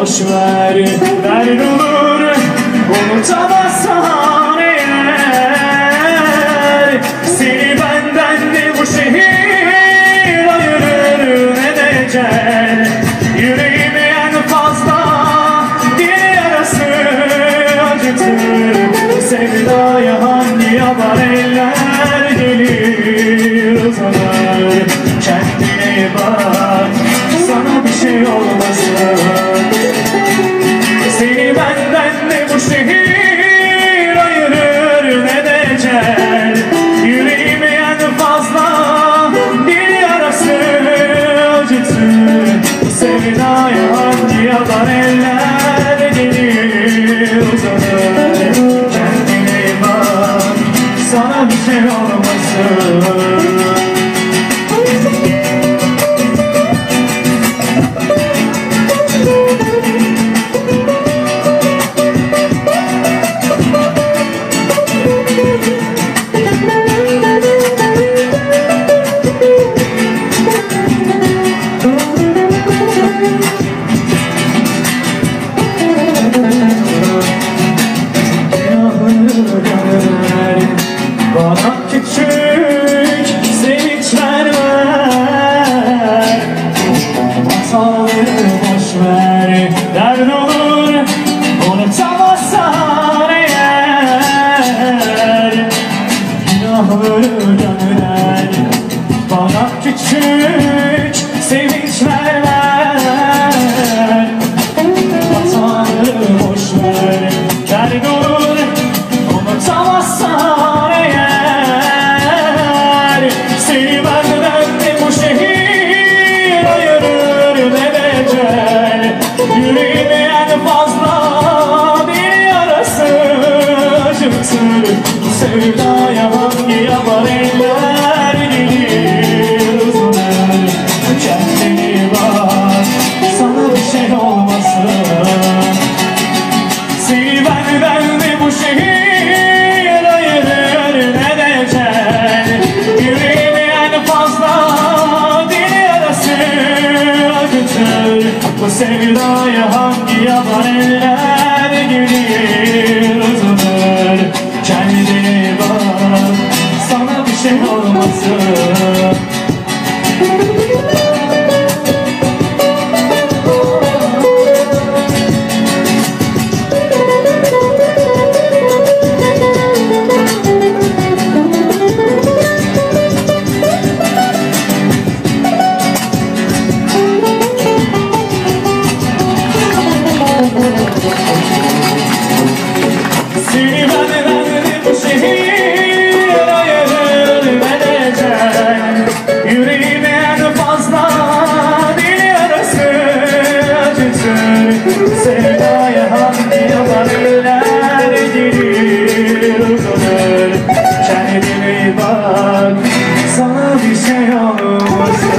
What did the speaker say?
boş ver Dert olur. Unutamazsan şey olmasın ver Hataları boş ver Dert olur unutamazsan eğer Seni benden de bu şehir ayırır ne en fazla bir yarası acıtır Sevdaya hangi sevdaya hangi yaban eller Seni benden bu şehir Hayır ölmeyecek Yüreğime fazla deli arası acısı Sevdaya hamdi yalanlar edilir uzanır? Kendine bak sana bir şey olmaz.